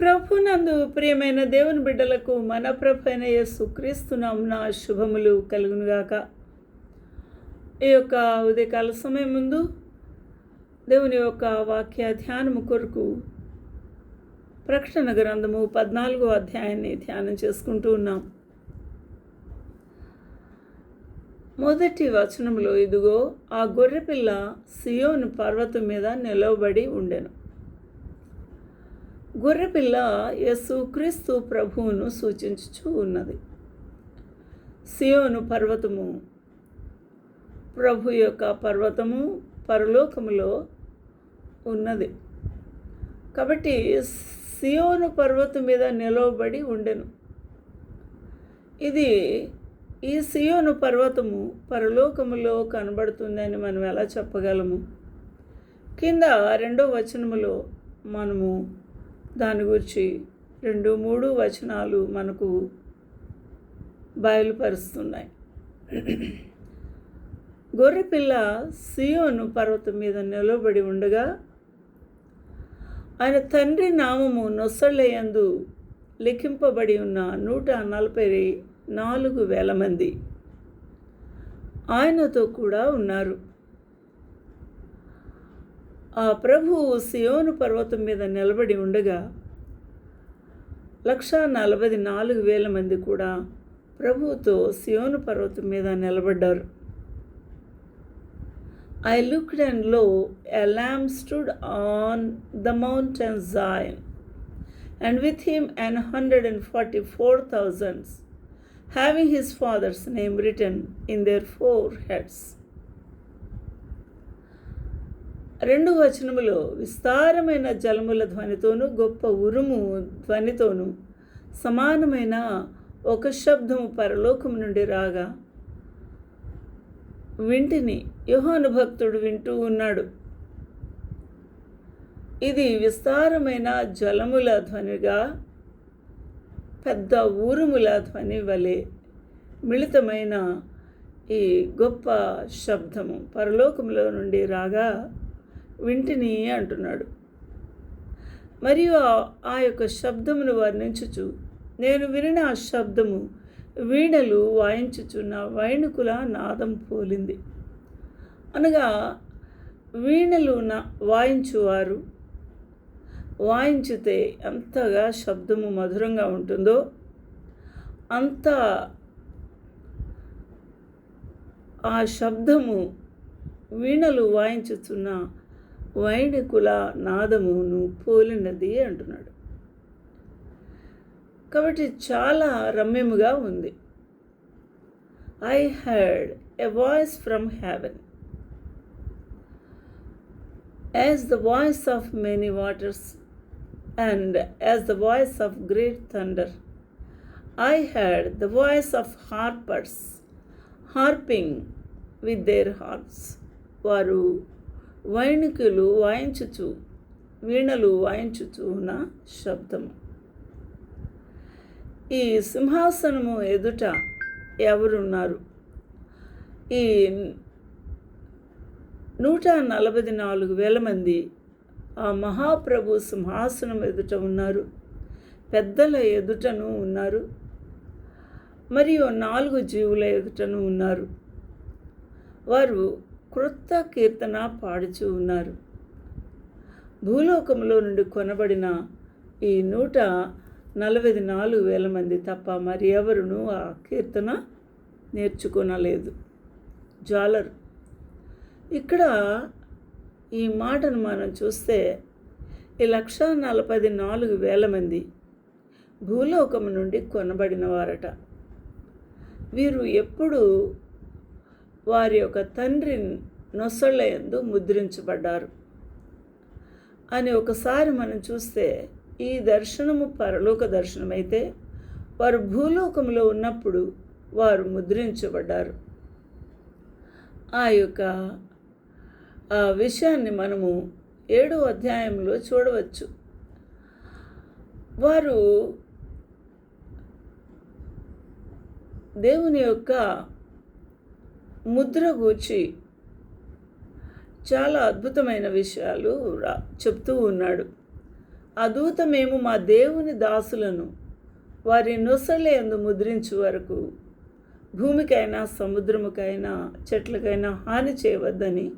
ప్రభునందు ప్రియమైన దేవుని బిడ్డలకు మన ప్రభు అయిన యేసు శుభములు కలుగునుగాక. ఈ యొక్క ఉదయకాల సమయం ముందు దేవుని యొక్క వాక్య ధ్యానము కొరకు ప్రకటన గ్రంథము పద్నాలుగో అధ్యాయాన్ని ధ్యానం చేసుకుంటూ ఉన్నాం. మొదటి వచనంలో ఇదిగో ఆ గొర్రెపిల్ల సియోను పర్వతం మీద నిలవబడి ఉండెను. గొర్రెపిల్ల యేసు క్రీస్తు ప్రభువును సూచించుచూ ఉన్నది. సియోను పర్వతము ప్రభు యొక్క పర్వతము పరలోకములో ఉన్నది. కాబట్టి సియోను పర్వతం మీద నిలవబడి ఉండెను. ఇది ఈ సియోను పర్వతము పరలోకములో కనబడుతుందని మనం ఎలా చెప్పగలము? కింద రెండో వచనములో మనము దాని గురించి రెండు మూడు వచనాలు మనకు బయలుపరుస్తున్నాయి. గొర్రెపిల్ల సియోను పర్వతం మీద నిలబడి ఉండగా ఆయన తండ్రి నామము నొసళ్ళయందు లిఖింపబడి ఉన్న నూట నలభై నాలుగు వేల మంది. ఆయనతో కూడా ఉన్నారు. ఆ ప్రభువు సియోను పర్వతం మీద నిలబడి ఉండగా లక్ష నలభై నాలుగు వేల మంది కూడా ప్రభువుతో సియోను పర్వతం మీద నిలబడ్డారు. I looked and lo a lamb stood on the mountain Zion and with him and hundred and forty four thousands having his father's name written in their foreheads. రెండు వచనములో విస్తారమైన జలముల ధ్వనితోనూ గొప్ప ఉరుము ధ్వనితోనూ సమానమైన ఒక శబ్దము పరలోకం నుండి రాగా వింటిని యోహాను భక్తుడు వింటూ ఉన్నాడు. ఇది విస్తారమైన జలముల ధ్వనిగా పెద్ద ఊరుముల ధ్వని వలె మిళితమైన ఈ గొప్ప శబ్దము పరలోకంలో నుండి రాగా వింటిని అంటున్నాడు. మరియు ఆ యొక్క శబ్దమును వర్ణించుచు నేను వినిన ఆ శబ్దము వీణలు వాయించుచున్న వైణుకుల నాదం పోలింది. అనగా వీణలు నా వాయించువారు వాయించితే ఎంతగా శబ్దము మధురంగా ఉంటుందో అంత ఆ శబ్దము వీణలు వాయించుచున్న వైణికుల నాదమును పోలినది అంటున్నాడు. కాబట్టి చాలా రమ్యముగా ఉంది. I heard a voice from heaven as the voice of many waters and as the voice of great thunder I heard the voice of harpers harping with their harps వారు వైణికులు వాయించుచు వీణలు వాయించుచు ఉన్న శబ్దము. ఈ సింహాసనము ఎదుట ఎవరున్నారు? ఈ నూట నలభై నాలుగు వేల మంది ఆ మహాప్రభు సింహాసనం ఎదుట ఉన్నారు. పెద్దల ఎదుటను ఉన్నారు. మరియు నాలుగు జీవుల ఎదుటను ఉన్నారు. వారు క్రొత్త కీర్తన పాడుచూ ఉన్నారు. భూలోకంలో నుండి కొనబడిన ఈ నూట నలభై నాలుగు వేల మంది తప్ప మరి ఎవరును ఆ కీర్తన నేర్చుకొనలేదు. జాలర్ ఇక్కడ ఈ మాటను మనం చూస్తే ఈ లక్ష నలభై నాలుగు వేల మంది భూలోకం నుండి కొనబడిన వారట వీరు ఎప్పుడు వారి యొక్క తండ్రి నొసళ్ళ ఎందు ముద్రించబడ్డారు. అని ఒకసారి మనం చూస్తే ఈ దర్శనము పరలోక దర్శనమైతే వారు భూలోకంలో ఉన్నప్పుడు వారు ముద్రించబడ్డారు. ఆ యొక్క ఆ విషయాన్ని మనము ఏడో అధ్యాయంలో చూడవచ్చు. వారు దేవుని యొక్క ముద్ర గూర్చి చాలా అద్భుతమైన విషయాలు రా చెప్తూ ఉన్నాడు. ఆ దూత మేము మా దేవుని దాసులను వారి నొసళ్ళ ముద్రించు వరకు భూమికైనా సముద్రముకైనా చెట్లకైనా హాని చేయవద్దని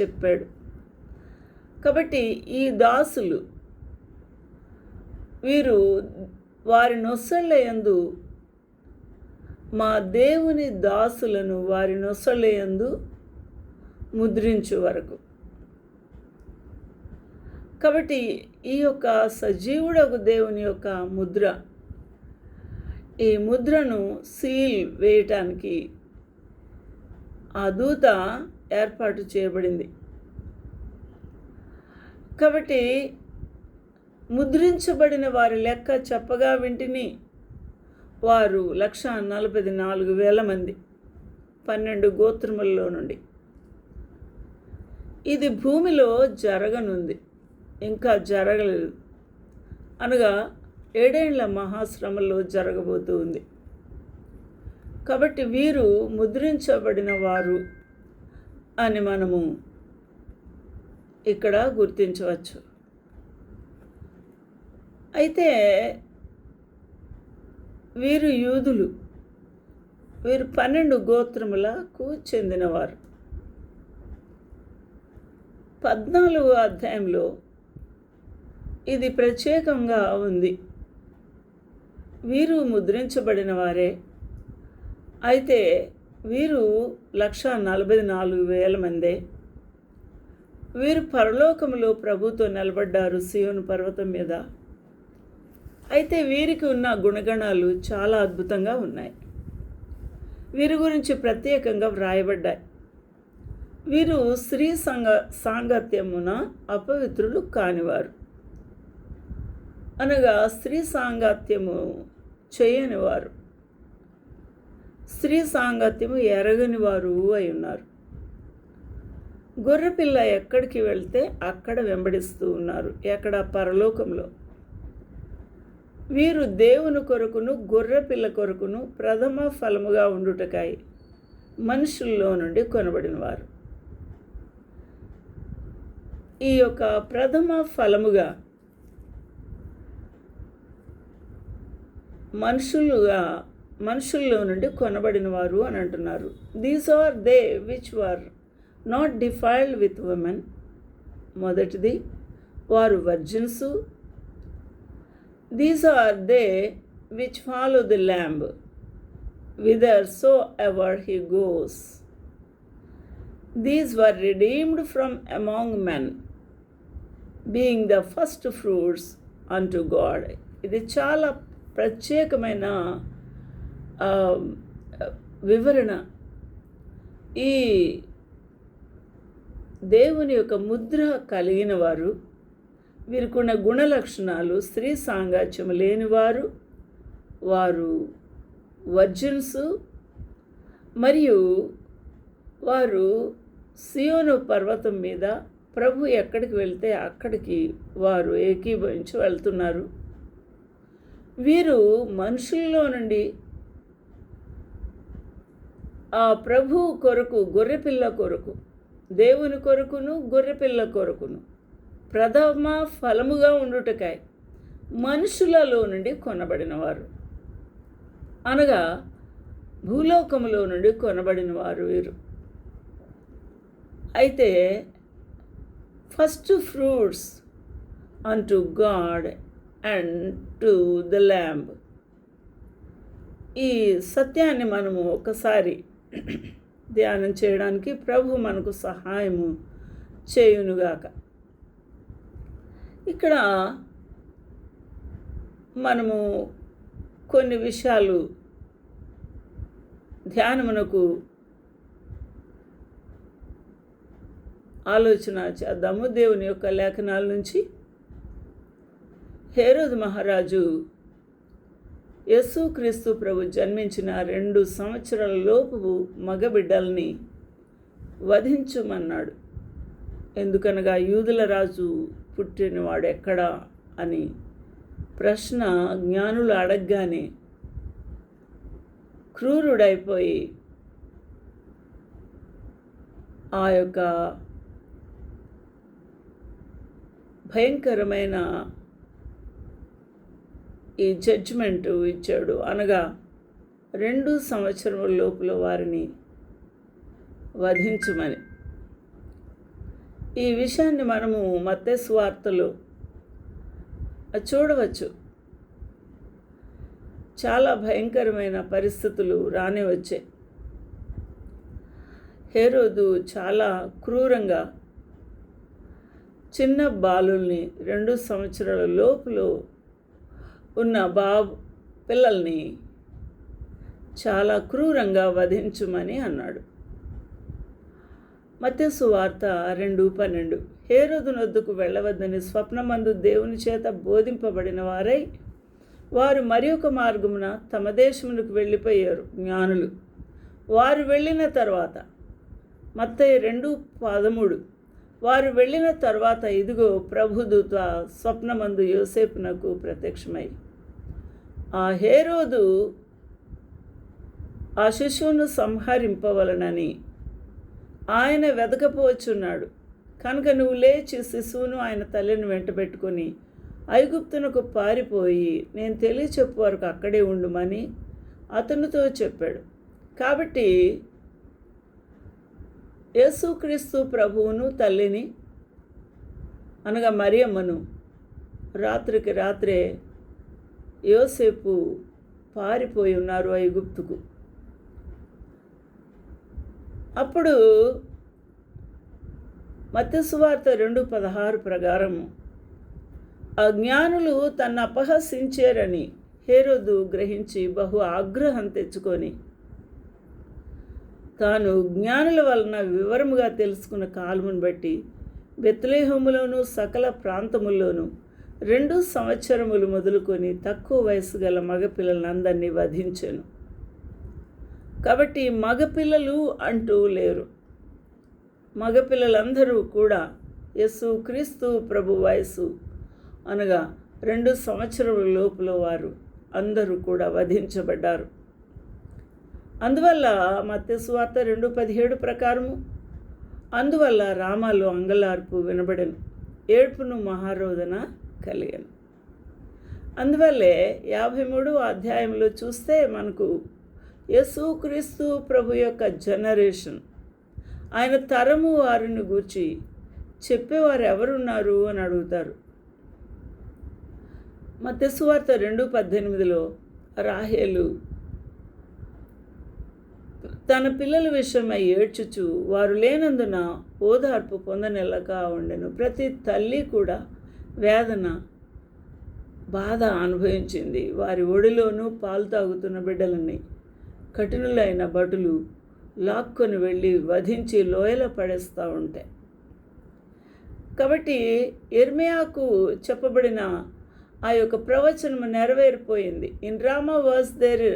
చెప్పాడు. కాబట్టి ఈ దాసులు వీరు వారి నొసళ్ళ యందు మా దేవుని దాసులను వారి నొసళ్ళ ముద్రించు వరకు. కాబట్టి ఈ యొక్క సజీవుడకు దేవుని యొక్క ముద్ర ఈ ముద్రను సీల్ వేయటానికి ఆ దూత ఏర్పాటు చేయబడింది. కాబట్టి ముద్రించబడిన వారి లెక్క చెప్పగా వింటిని వారు లక్ష నలభై నాలుగు వేల మంది పన్నెండు గోత్రముల్లో నుండి. ఇది భూమిలో జరగనుంది ఇంకా జరగలేదు. అనగా ఏడేళ్ళ మహాశ్రమలో జరగబోతూ ఉంది. కాబట్టి వీరు ముద్రించబడిన వారు అని మనము ఇక్కడ గుర్తించవచ్చు. అయితే వీరు యూదులు. వీరు పన్నెండు గోత్రములకు చెందినవారు. పద్నాలుగు అధ్యాయంలో ఇది ప్రత్యేకంగా ఉంది. వీరు ముద్రించబడిన వారే. అయితే వీరు లక్ష నలభై నాలుగు వేల మందే. వీరు పరలోకములో ప్రభుతో నిలబడ్డారు సియోను పర్వతం మీద. అయితే వీరికి ఉన్న గుణగణాలు చాలా అద్భుతంగా ఉన్నాయి. వీరి గురించి ప్రత్యేకంగా వ్రాయబడ్డాయి. వీరు స్త్రీ సంగ సాంగత్యమున అపవిత్రులు కానివారు. అనగా స్త్రీ సాంగత్యము చేయని వారు స్త్రీ సాంగత్యము ఎరగని వారు అయి ఉన్నారు. గొర్రెపిల్ల ఎక్కడికి వెళ్తే అక్కడ వెంబడిస్తూ ఉన్నారు. ఎక్కడ పరలోకంలో. వీరు దేవుని కొరకును గొర్రెపిల్ల కొరకును ప్రథమ ఫలముగా ఉండుటకై మనుషుల్లో నుండి కొనబడినవారు. ఈ యొక్క ప్రథమ ఫలముగా మనుషులుగా మనుషుల్లో నుండి కొనబడిన వారు అని అంటున్నారు. These are they which were not defiled with women మొదటిది వారు virgins these are they which follow the lamb whithersoever he goes these were redeemed from among men being the first fruits unto God ఇది చాలా ప్రత్యేకమైన వివరణ. ఈ దేవుని యొక్క ముద్ర కలిగిన వారు వీరికున్న గుణ లక్షణాలు స్త్రీ సాంగాత్యం లేనివారు వారు వర్జన్స్ మరియు వారు సియోను పర్వతం మీద ప్రభు ఎక్కడికి వెళ్తే అక్కడికి వారు ఏకీభవించి వెళ్తున్నారు. వీరు మనుషుల్లో నుండి ఆ ప్రభు కొరకు గొర్రెపిల్ల కొరకు దేవుని కొరకును గొర్రెపిల్ల కొరకును. ప్రథమ ఫలముగా ఉండుటకాయ మనుషులలో నుండి కొనబడినవారు. అనగా భూలోకములో నుండి కొనబడిన వారు. వీరు అయితే first fruits unto God and to the lamb ఈ సత్యాన్ని మనము ఒకసారి ధ్యానం చేయడానికి ప్రభు మనకు సహాయము చేయునుగాక. ఇక్కడ మనము కొన్ని విషయాలు ధ్యానమునకు ఆలోచన చేద్దాము. దేవుని యొక్క లేఖనాల నుంచి హేరోద్ మహారాజు యేసుక్రీస్తు ప్రభు జన్మించిన రెండు సంవత్సరాల లోపు మగబిడ్డల్ని వధించుమన్నాడు. ఎందుకనగా యూదుల రాజు పుట్టినవాడు ఎక్కడా అని ప్రశ్న జ్ఞానులు అడగగానే క్రూరుడైపోయి ఆ యొక్క భయంకరమైన ఈ జడ్జిమెంట్ ఇచ్చాడు. అనగా రెండు సంవత్సరముల లోపల వారిని వధించమని. ఈ విషయాన్ని మనము మత్తేసు వార్తలో చూడవచ్చు. చాలా భయంకరమైన పరిస్థితులు రానే వచ్చాయి హేరోదు చాలా క్రూరంగా చిన్న బాలుల్ని రెండు సంవత్సరాల లోపులో ఉన్న బాబు పిల్లల్ని చాలా క్రూరంగా వధించుమని అన్నాడు. మత్స్సు వార్త రెండు పన్నెండు. హేరోదునొద్దుకు వెళ్ళవద్దని స్వప్నమందు దేవుని చేత బోధింపబడిన వారై వారు మరి ఒక మార్గమున తమ దేశమునకు వెళ్ళిపోయారు జ్ఞానులు. వారు వెళ్ళిన తర్వాత మత్తయి రెండు పదమూడు. వారు వెళ్ళిన తర్వాత ఇదిగో ప్రభుదూత స్వప్నమందు యోసేపునకు ప్రత్యక్షమై ఆ హేరోదు ఆ శిశువును సంహరింపవలనని ఆయన వెతకపోవచ్చున్నాడు కనుక నువ్వు లేచి శిశువును ఆయన తల్లిని వెంటబెట్టుకొని ఐగుప్తునకు పారిపోయి నేను తెలియచెప్పు వరకు అక్కడే ఉండుమని అతనితో చెప్పాడు. కాబట్టి యేసుక్రీస్తు ప్రభువును తల్లిని అనగా మరియమ్మను రాత్రికి రాత్రే యోసేపు పారిపోయి ఉన్నారు ఐగుప్తుకు. అప్పుడు మత్స్యవార్త రెండు పదహారు ప్రకారం అజ్ఞానులు తన అపహసించారని హేరోదు గ్రహించి బహు ఆగ్రహం తెచ్చుకొని తాను జ్ఞానుల వలన వివరముగా తెలుసుకున్న కాలమును బట్టి బెత్లేహములోను సకల ప్రాంతముల్లోనూ రెండు సంవత్సరములు మొదలుకొని తక్కువ వయసు గల మగపిల్లలందరినీ వధించాను. కాబట్టి మగపిల్లలు అంటూ లేరు. మగపిల్లలందరూ కూడా యస్సు క్రీస్తు ప్రభు వయసు అనగా రెండు సంవత్సరముల లోపల వారు అందరూ కూడా వధించబడ్డారు. అందువల్ల మత్స్వార్త రెండు పదిహేడు ప్రకారము అందువల్ల రామాలో అంగలార్పు వినబడను ఏడ్పును మహారోధన కలిగను. అందువల్లే యాభై మూడు అధ్యాయంలో చూస్తే మనకు యేసుక్రీస్తు ప్రభు యొక్క జనరేషన్. ఆయన తరము వారిని గూర్చి చెప్పేవారు ఎవరున్నారు అని అడుగుతారు. మత్స్యవార్త రెండు పద్దెనిమిదిలో రాహేలు తన పిల్లల విషయమై ఏడ్చుచు వారు లేనందున ఓదార్పు పొందనెలక ఉండెను. ప్రతి తల్లి కూడా వేదన బాధ అనుభవించింది. వారి ఒడిలోనూ పాలు తాగుతున్న బిడ్డలని కఠినులైన భటులు లాక్కొని వెళ్ళి వధించి లోయలో పడేస్తూ ఉంటాయి కాబట్టి ఎర్మియాకు చెప్పబడిన ఆ యొక్క ప్రవచనము నెరవేరిపోయింది. In Rama was there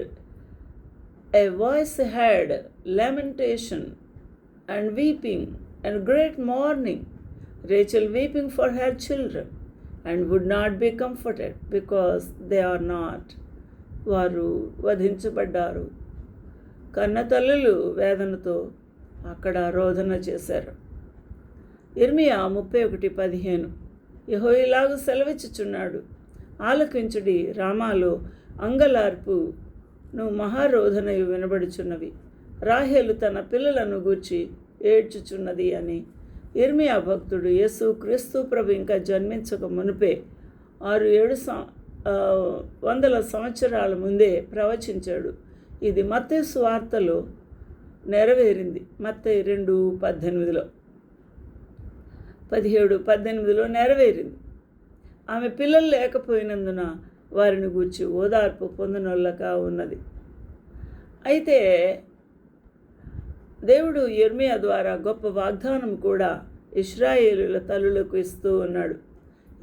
a voice heard lamentation and weeping and great mourning Rachel weeping for her children and would not be comforted because they are not వారు వధించబడ్డారు. కన్నతల్లులు వేదనతో అక్కడ రోదన చేశారు. ఇర్మియా ముప్పై ఒకటి పదిహేను. యహో సెలవిచ్చుచున్నాడు. ఆలకించుడి రామాలో అంగలార్పు నువ్వు మహారోధనయు వినబడుచున్నవి. రాహేలు తన పిల్లలను గూర్చి ఏడ్చుచున్నది అని ఇర్మియా భక్తుడు యేసు క్రీస్తు ప్రభు ఇంకా జన్మించక మునిపే ఆరు ఏడు వందల సంవత్సరాల ముందే ప్రవచించాడు. ఇది మత్తే స్వార్తలో నెరవేరింది. మత్తే రెండు పద్దెనిమిదిలో. పదిహేడు పద్దెనిమిదిలో నెరవేరింది. ఆమె పిల్లలు లేకపోయినందున వారిని గూర్చి ఓదార్పు పొందనొల్లక ఉన్నది. అయితే దేవుడు ఎర్మియా ద్వారా గొప్ప వాగ్దానం కూడా ఇస్రాయేలుల తల్లులకు ఇస్తూ ఉన్నాడు.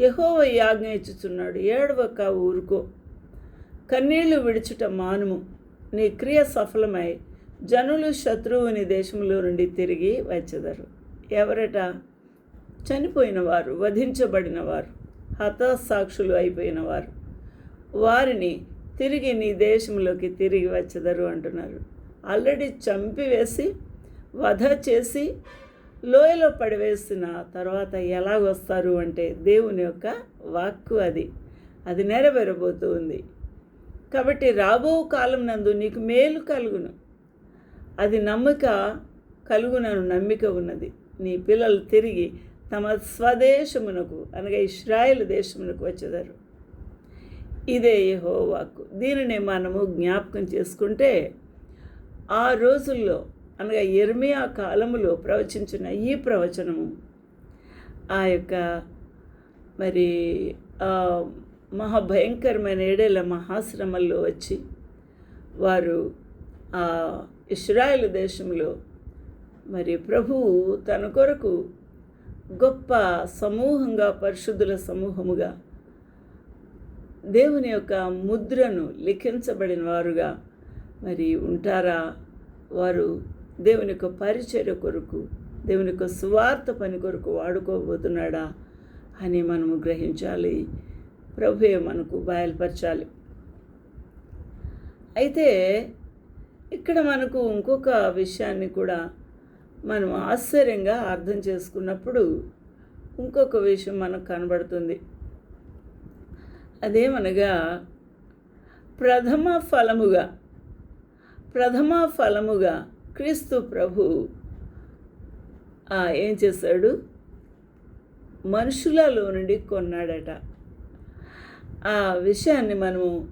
యహోవ యాజ్ఞ ఇచ్చుచున్నాడు. ఏడవక ఊరుకో. కన్నీళ్ళు విడుచుట మానుము. నీ క్రియ సఫలమై జనులు శత్రువుని దేశంలో నుండి తిరిగి వచ్చెదరు. ఎవరట? చనిపోయిన వారు వధించబడిన వారు హతసాక్షులు అయిపోయిన వారు వారిని తిరిగి నీ దేశంలోకి తిరిగి వచ్చెదరు అంటున్నారు. ఆల్రెడీ చంపివేసి వధ చేసి లోయలో పడివేసిన తర్వాత ఎలాగొస్తారు అంటే దేవుని యొక్క వాక్కు అది. అది నెరవేరబోతూ ఉంది. కాబట్టి రాబో కాలం నందు నీకు మేలు కలుగును. అది నమ్మక కలుగునను నమ్మిక ఉన్నది. నీ పిల్లలు తిరిగి తమ స్వదేశమునకు అనగా ఇస్రాయేల్ దేశమునకు వచ్చేదారు. ఇదే యెహోవాకు. దీనిని మనము జ్ఞాపకం చేసుకుంటే ఆ రోజుల్లో అనగా ఎర్మియా కాలములో ప్రవచించిన ఈ ప్రవచనము ఆ యొక్క మరి మహాభయంకరమైన ఏడేళ్ళ మహాశ్రమల్లో వచ్చి వారు ఆ ఇస్రాయేల్ దేశంలో మరి ప్రభువు తన కొరకు గొప్ప సమూహంగా పరిశుద్ధుల సమూహముగా దేవుని యొక్క ముద్రను లిఖించబడిన వారుగా మరి ఉంటారా? వారు దేవుని యొక్క పరిచర్య కొరకు దేవుని యొక్క సువార్త పని కొరకు వాడుకోబోతున్నాడా అని మనము గ్రహించాలి. ప్రభువే మనకు బయలుపరచాలి. అయితే ఇక్కడ మనకు ఇంకొక విషయాన్ని కూడా మనం ఆశ్చర్యంగా అర్థం చేసుకున్నప్పుడు ఇంకొక విషయం మనకు కనబడుతుంది. అదేమనగా ప్రథమ ఫలముగా ప్రథమ ఫలముగా క్రీస్తు ప్రభు ఆ, ఏం చేశాడు? మనుషులలో నుండి కొన్నాడట. ఆ విషయాన్ని మనము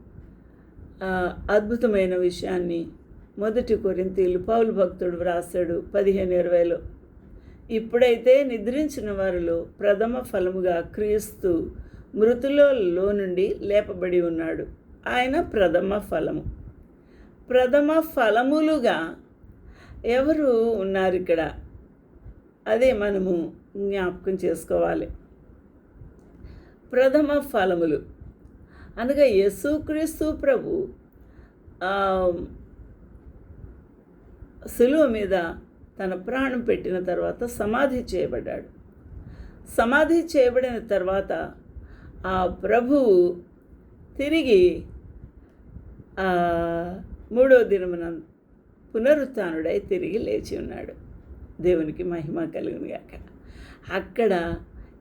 అద్భుతమైన విషయాన్ని మొదటి కొరింతీలు పౌలు భక్తుడు వ్రాస్తాడు పదిహేను ఇరవైలో. ఇప్పుడైతే నిద్రించిన వారిలో ప్రథమ ఫలముగా క్రీస్తు మృతులలో నుండి లేపబడి ఉన్నాడు. ఆయన ప్రథమ ఫలము. ప్రథమ ఫలములుగా ఎవరు ఉన్నారు ఇక్కడ? అదే మనము జ్ఞాపకం చేసుకోవాలి. ప్రథమ ఫలములు. అనగా యేసుక్రీస్తు ప్రభు సులువ మీద తన ప్రాణం పెట్టిన తర్వాత సమాధి చేయబడ్డాడు. సమాధి చేయబడిన తర్వాత ఆ ప్రభువు తిరిగి మూడో దినమున పునరుత్డై తిరిగి లేచి ఉన్నాడు. దేవునికి మహిమ కలుగును అక్కడ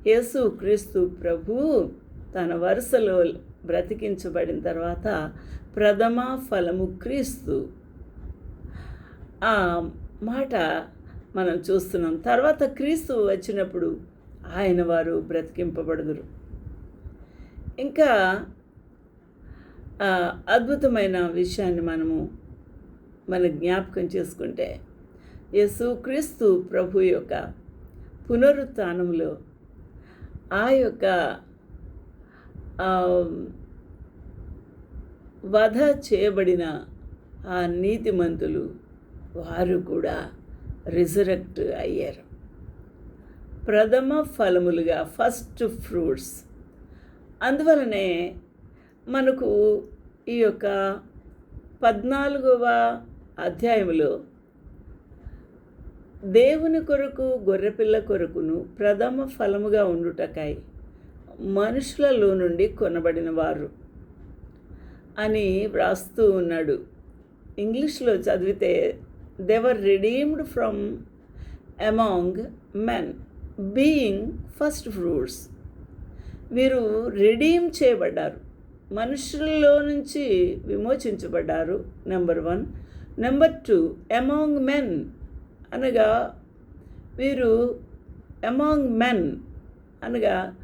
యేసు క్రీస్తు ప్రభు తన వరుసలో బ్రతికించబడిన తర్వాత ప్రథమ ఫలము క్రీస్తు. ఆ మాట మనం చూస్తున్నాం. తర్వాత క్రీస్తు వచ్చినప్పుడు ఆయన వారు బ్రతికింపబడుదురు. ఇంకా ఆ, అద్భుతమైన విషయాన్ని మనము మన జ్ఞాపకం చేసుకుంటే యేసుక్రీస్తు ప్రభు యొక్క పునరుత్థానంలో ఆ యొక్క వధ చేయబడిన ఆ నీతిమంతులు వారు కూడా రిజరెక్ట్ అయ్యారు. ప్రథమ ఫలములుగా ఫస్ట్ ఫ్రూట్స్. అందువలనే మనకు ఈ యొక్క పద్నాలుగవ అధ్యాయంలో దేవుని కొరకు గొర్రెపిల్ల కొరకును ప్రథమ ఫలముగా ఉండుటకై మనుషులలో నుండి కొనబడిన వారు అని వ్రాస్తూ ఉన్నాడు. ఇంగ్లీష్లో చదివితే they were redeemed from among men being first fruits వీరు రెడీమ్ చేయబడ్డారు. మనుషుల్లో నుంచి విమోచించబడ్డారు number one number two among men అనగా వీరు అమాంగ్ మెన్ అనగా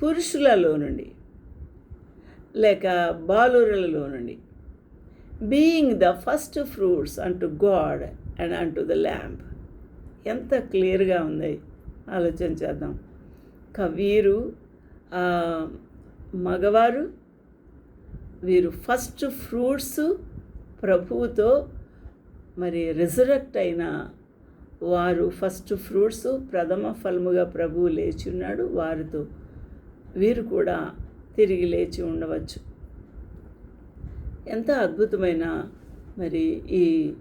పురుషులలో నుండి లేక బాలురులలో నుండి being the first fruits unto God and unto the lamb ఎంత క్లియర్గా ఉంది? ఆలోచన చేద్దాం. క వీరు మగవారు వీరు ఫస్ట్ ఫ్రూట్స్ ప్రభువుతో మరి రిజరెక్ట్ అయిన వారు ఫస్ట్ ఫ్రూట్స్ ప్రథమ ఫలముగా ప్రభువు లేచి ఉన్నాడు వారితో వీరు కూడా తిరిగి లేచి ఉండవచ్చు. ఎంత అద్భుతమైన మరి ఈ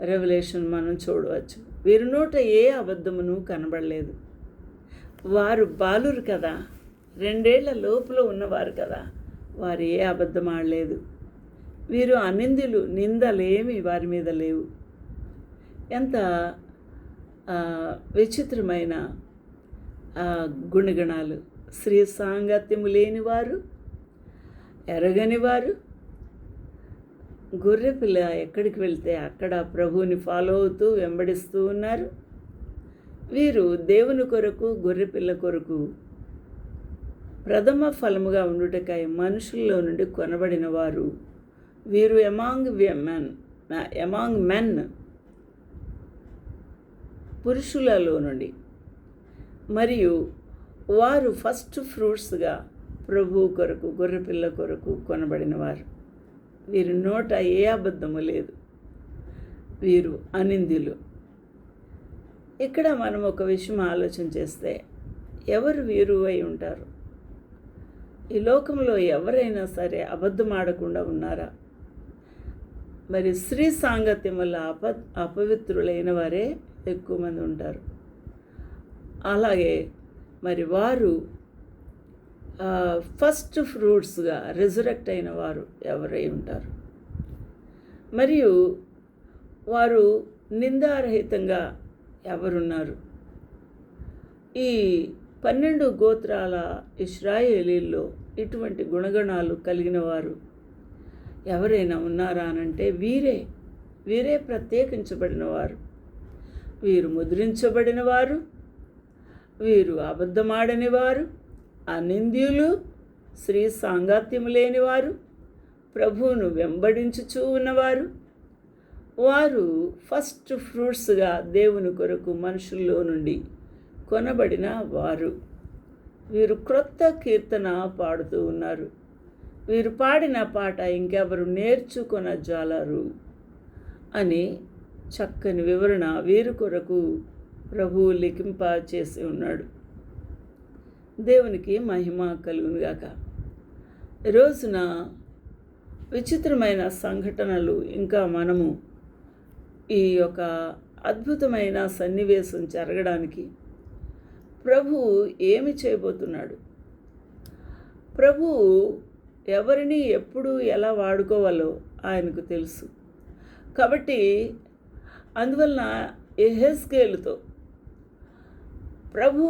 రెవల్యూషన్ మనం చూడవచ్చు. వీరి నోట ఏ అబద్ధమును కనబడలేదు. వారు బాలురు కదా. రెండేళ్ళ లోపల ఉన్నవారు కదా. వారు ఏ అబద్ధం ఆడలేదు. వీరు అనిందులు నిందలేమి వారి మీద లేవు. ఎంత విచిత్రమైన గుణగణాలు. స్త్రీ సాంగత్యము లేనివారు ఎరగనివారు. గొర్రెపిల్ల ఎక్కడికి వెళ్తే అక్కడ ప్రభువుని ఫాలో అవుతూ వెంబడిస్తూ ఉన్నారు. వీరు దేవుని కొరకు గొర్రెపిల్ల కొరకు ప్రథమ ఫలముగా ఉండుటకై మనుషుల్లో నుండి కొనబడిన వారు. వీరు ఎమాంగ్ మెన్ ఎమాంగ్ మెన్ పురుషులలో నుండి మరియు వారు ఫస్ట్ ఫ్రూట్స్గా ప్రభు కొరకు గొర్రెపిల్ల కొరకు కొనబడిన వారు వీరి నోట ఏ అబద్ధము లేదు. వీరు అనిందులు ఇక్కడ మనం ఒక విషయం ఆలోచన చేస్తే ఎవరు వీరు అయి ఉంటారు? ఈ లోకంలో ఎవరైనా సరే అబద్ధం ఆడకుండా ఉన్నారా? మరి స్త్రీ సాంగత్యం వల్ల అప అపవిత్రులైన వారే ఎక్కువ మంది ఉంటారు. అలాగే మరి వారు ఫస్ట్ ఫ్రూట్స్గా రిజరెక్ట్ అయిన వారు ఎవరై ఉంటారు? మరియు వారు నిందారహితంగా ఎవరున్నారు? ఈ పన్నెండు గోత్రాల ఇస్రాయేలీల్లో ఇటువంటి గుణగణాలు కలిగిన వారు ఎవరైనా ఉన్నారా అనంటే వీరే. వీరే ప్రత్యేకించబడిన వీరు ముద్రించబడిన వారు వీరు అబద్ధమాడని వారు అనింద్యులు శ్రీ సాంగాత్యము లేనివారు. ప్రభువును వెంబడించుచూ ఉన్నవారు. వారు ఫస్ట్ ఫ్రూట్స్గా దేవుని కొరకు మనుషుల్లో నుండి కొనబడిన వారు. వీరు క్రొత్త కీర్తన పాడుతూ ఉన్నారు. వీరు పాడిన పాట ఇంకెవరు నేర్చుకొన జాలరు అని చక్కని వివరణ వీరు కొరకు ప్రభువు లిఖింప చేసి ఉన్నాడు. దేవునికి మహిమ కలుగునుగాక. రోజున విచిత్రమైన సంఘటనలు ఇంకా మనము ఈ యొక్క అద్భుతమైన సన్నివేశం జరగడానికి ప్రభు ఏమి చేయబోతున్నాడు? ప్రభు ఎవరిని ఎప్పుడు ఎలా వాడుకోవాలో ఆయనకు తెలుసు. కాబట్టి అందువలన ఎహెస్కేలుతో ప్రభు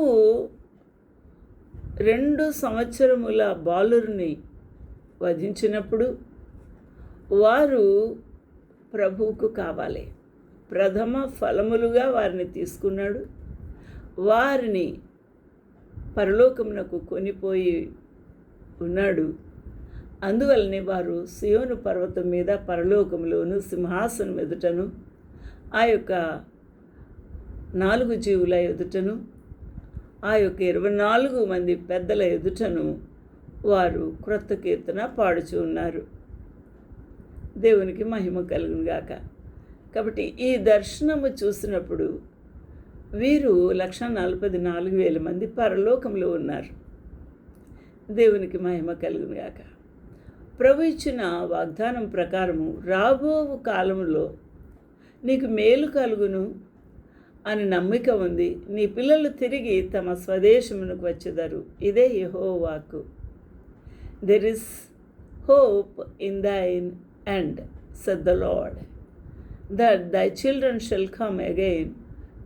రెండు సంవత్సరముల బాలుర్ని వధించినప్పుడు వారు ప్రభువుకు కావాలి. ప్రథమ ఫలములుగా వారిని తీసుకున్నాడు. వారిని పరలోకమునకు కొనిపోయి ఉన్నాడు. అందువలనే వారు సియోను పర్వతం మీద పరలోకములోను సింహాసనం ఎదుటను ఆ యొక్క నాలుగు జీవుల ఎదుటను ఆ యొక్క ఇరవై నాలుగు మంది పెద్దల ఎదుటను వారు క్రొత్త కీర్తన పాడుచు ఉన్నారు. దేవునికి మహిమ కలుగునుగాక కాబట్టి ఈ దర్శనము చూసినప్పుడు వీరు లక్ష నలభై నాలుగు వేల మంది పరలోకంలో ఉన్నారు. దేవునికి మహిమ కలుగునుగాక ప్రభు ఇచ్చిన వాగ్దానం ప్రకారము రాబో కాలంలో నీకు మేలు కలుగును అని నమ్మిక ఉంది. నీ పిల్లలు తిరిగి తమ స్వదేశమునకు వచ్చేదారు. ఇదే యహో వాకు there is hope in thine end said the Lord that thy children shall come again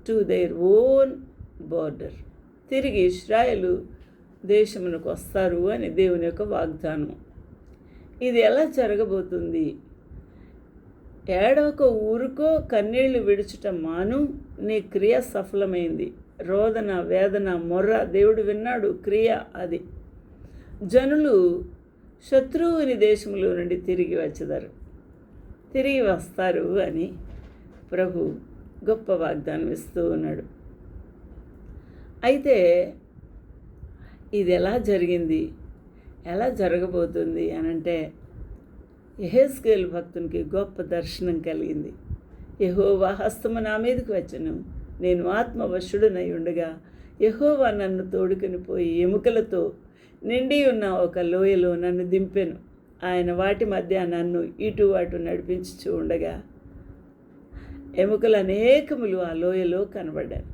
to their own border తిరిగి ఇస్రాయలు దేశమునకు వస్తారు అని దేవుని యొక్క వాగ్దానం ఇది ఎలా జరగబోతుంది? ఏడవక ఊరుకో కన్నీళ్ళు విడుచుట మాను నీ క్రియ సఫలమైంది. రోదన వేదన మొర్ర దేవుడు విన్నాడు క్రియ అది. జనులు శత్రువుని దేశంలో నుండి తిరిగి వచ్చేదారు. తిరిగి వస్తారు అని ప్రభు గొప్ప వాగ్దానం ఇస్తూ ఉన్నాడు. అయితే ఇది ఎలా జరిగింది? ఎలా జరగబోతుంది అనంటే అంటే భక్తునికి గొప్ప దర్శనం కలిగింది. యహోవా హస్తము నా మీదకి వచ్చను. నేను ఆత్మవశుడునై ఉండగా యహోవా నన్ను తోడుకొని పోయి ఎముకలతో నిండి ఉన్న ఒక లోయలో నన్ను దింపెను. ఆయన వాటి మధ్య నన్ను ఇటు అటు నడిపించుచూ ఉండగా ఎముకలు అనేకములు ఆ లోయలో కనబడ్డాను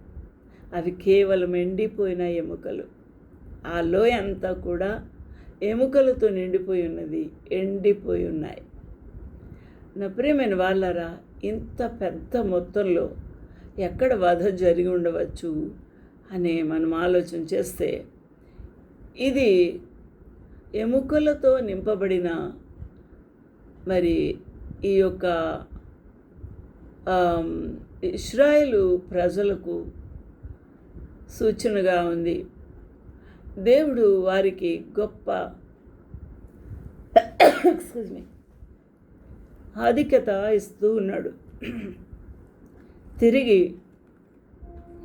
అవి కేవలం ఎండిపోయిన ఎముకలు. ఆ లోయ అంతా కూడా ఎముకలతో నిండిపోయి ఉన్నది ఎండిపోయి ఉన్నాయి. నా ప్రియమైన వాళ్ళరా ఇంత పెద్ద మొత్తంలో ఎక్కడ వధ జరిగి ఉండవచ్చు అనే మనం ఆలోచన చేస్తే ఇది ఎముకలతో నింపబడిన మరి ఈ యొక్క ఇస్రాయలు ఇస్రాయేలు ప్రజలకు సూచనగా ఉంది. దేవుడు వారికి గొప్ప ఎక్స్క్యూజ్ మీ ఆధిక్యత ఇస్తూ ఉన్నాడు. తిరిగి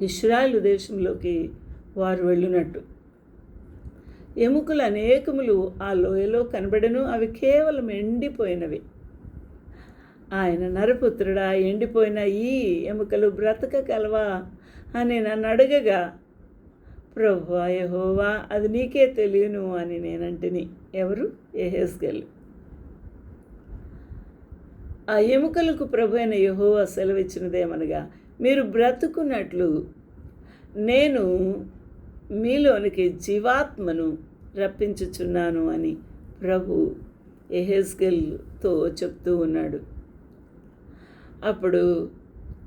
ఇస్రాయేల్ దేశంలోకి వారు వెళ్ళినట్టు. ఎముకలు అనేకములు ఆ లోయలో కనబడను అవి కేవలం ఎండిపోయినవి. ఆయన నరపుత్రుడా ఎండిపోయిన ఈ ఎముకలు బ్రతకగలవా అని నన్ను అడగగా ప్రభు యహోవా అది నీకే తెలియను అని నేనంటిని ఎవరు? ఏహెస్కెల్ ఆ ఎముకలకు ప్రభు అయిన యహోవా సెలవిచ్చినదేమనగా మీరు బ్రతుకున్నట్లు నేను మీలోనికి జీవాత్మను రప్పించుచున్నాను అని ప్రభు ఎహెస్కెల్తో చెప్తూ ఉన్నాడు. అప్పుడు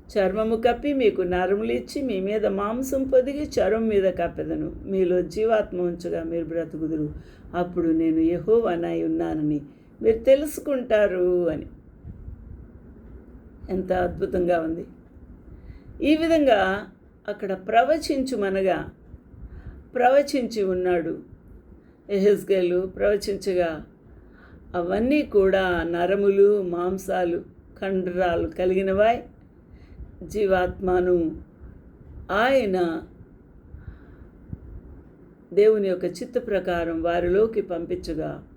చర్మము కప్పి మీకు నరములు ఇచ్చి మీ మీద మాంసం పొదిగి చర్మం మీద కప్పెదను. మీలో జీవాత్మ ఉంచగా మీరు బ్రతుకుదురు. అప్పుడు నేను యెహోవానై ఉన్నానని మీరు తెలుసుకుంటారు అని. ఎంత అద్భుతంగా ఉంది. ఈ విధంగా అక్కడ ప్రవచించుమనగా ప్రవచించి ఉన్నాడు. ఎహెస్గేలు ప్రవచించగా అవన్నీ కూడా నరములు మాంసాలు కండరాలు కలిగినవాయి. జీవాత్మను ఆయన దేవుని యొక్క చిత్త ప్రకారం వారిలోకి పంపించగా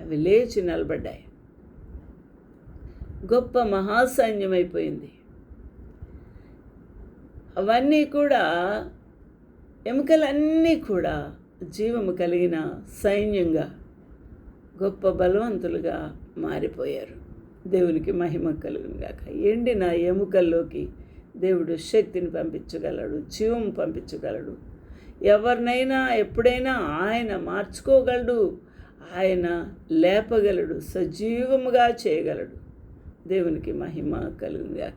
అవి లేచి నిలబడ్డాయి. గొప్ప మహాసైన్యమైపోయింది. అవన్నీ కూడా ఎముకలన్నీ కూడా జీవము కలిగిన సైన్యంగా గొప్ప బలవంతులుగా మారిపోయారు. దేవునికి మహిమ కలుగునుగాక. ఎండిన ఎముకల్లోకి దేవుడు శక్తిని పంపించగలడు జీవం పంపించగలడు. ఎవరినైనా ఎప్పుడైనా ఆయన మార్చుకోగలడు ఆయన లేపగలడు సజీవముగా చేయగలడు. దేవునికి మహిమ కలుగునుగాక.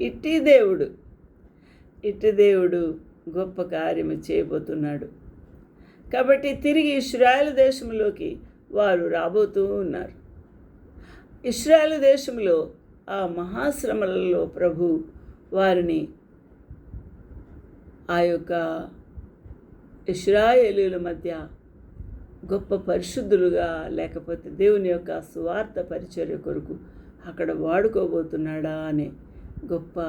ఇట్టి దేవుడు ఇట్టి దేవుడు గొప్ప కార్యము చేయబోతున్నాడు. కాబట్టి తిరిగి ఇస్రాయల్ దేశంలోకి వారు రాబోతూ ఉన్నారు. ఇస్రాయల్ దేశంలో ఆ మహాశ్రమలలో ప్రభు వారిని ఆ యొక్క ఇస్రాయేలీల మధ్య గొప్ప పరిశుద్ధులుగా లేకపోతే దేవుని యొక్క సువార్త పరిచర్య కొరకు అక్కడ వాడుకోబోతున్నాడా అనే గొప్ప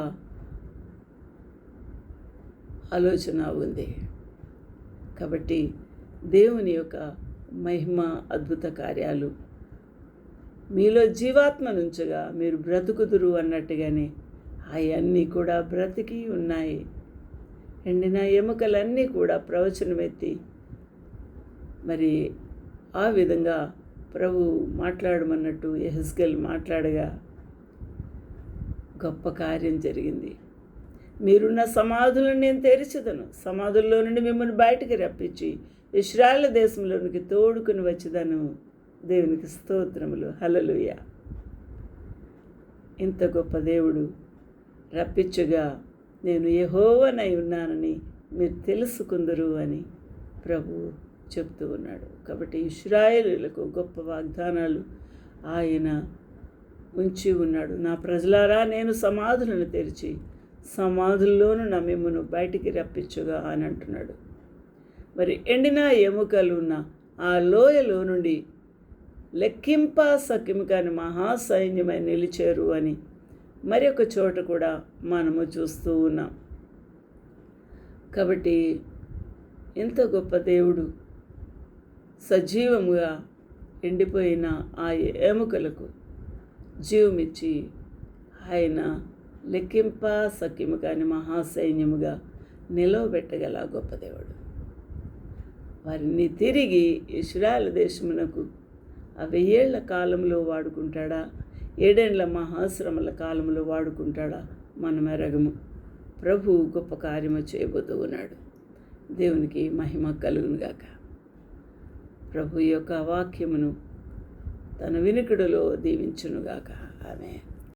ఆలోచన ఉంది. కాబట్టి దేవుని యొక్క మహిమ అద్భుత కార్యాలు మీలో జీవాత్మ నుంచగా మీరు బ్రతుకుదురు అన్నట్టుగానే అవన్నీ కూడా బ్రతికి ఉన్నాయి. ఎండిన ఎముకలన్నీ కూడా ప్రవచనమెత్తి మరి ఆ విధంగా ప్రభు మాట్లాడమన్నట్టు ఎహెస్కెల్ మాట్లాడగా గొప్ప కార్యం జరిగింది. మీరున్న సమాధులను నేను తెరిచదను. సమాధుల్లో నుండి మిమ్మల్ని బయటికి రప్పించి ఇస్రాయల్ దేశంలోనికి తోడుకుని వచ్చేదను. దేవునికి స్తోత్రములు. హలలుయ ఇంత గొప్ప దేవుడు రప్పించుగా నేను యెహోవానై ఉన్నానని మీరు తెలుసుకుందరు అని ప్రభు చెప్తూ ఉన్నాడు. కాబట్టి ఇస్రాయేలులకు గొప్ప వాగ్దానాలు ఆయన ఉంచి ఉన్నాడు. నా ప్రజలారా నేను సమాధులను తెరిచి సమాధుల్లోనూ నా మిమ్మను బయటికి రప్పించుగా అని అంటున్నాడు. మరి ఎండిన ఎముకలు ఉన్న ఆ లోయలో నుండి లెక్కింప సఖ్యము కాని మహాసైన్యమై నిలిచారు అని మరొక చోట కూడా మనము చూస్తూ ఉన్నాం. కాబట్టి ఇంత గొప్ప దేవుడు సజీవముగా ఎండిపోయిన ఆ ఎముకలకు జీవమిచ్చి ఆయన లెక్కింప సఖ్యము కాని మహాసైన్యముగా నిలవబెట్టగల గొప్ప దేవుడు. వారిని తిరిగి ఇస్రాయల్ దేశమునకు ఆ వెయ్యేళ్ళ కాలంలో వాడుకుంటాడా? ఏడేండ్ల మహాశ్రమల కాలంలో వాడుకుంటాడా? మనం ఎరగము ప్రభు గొప్ప కార్యము చేయబోతూ ఉన్నాడు. దేవునికి మహిమ కలుగునుగాక ప్రభు యొక్క వాక్యమును తన వినికిడిలో దీవించునుగాక ఆమె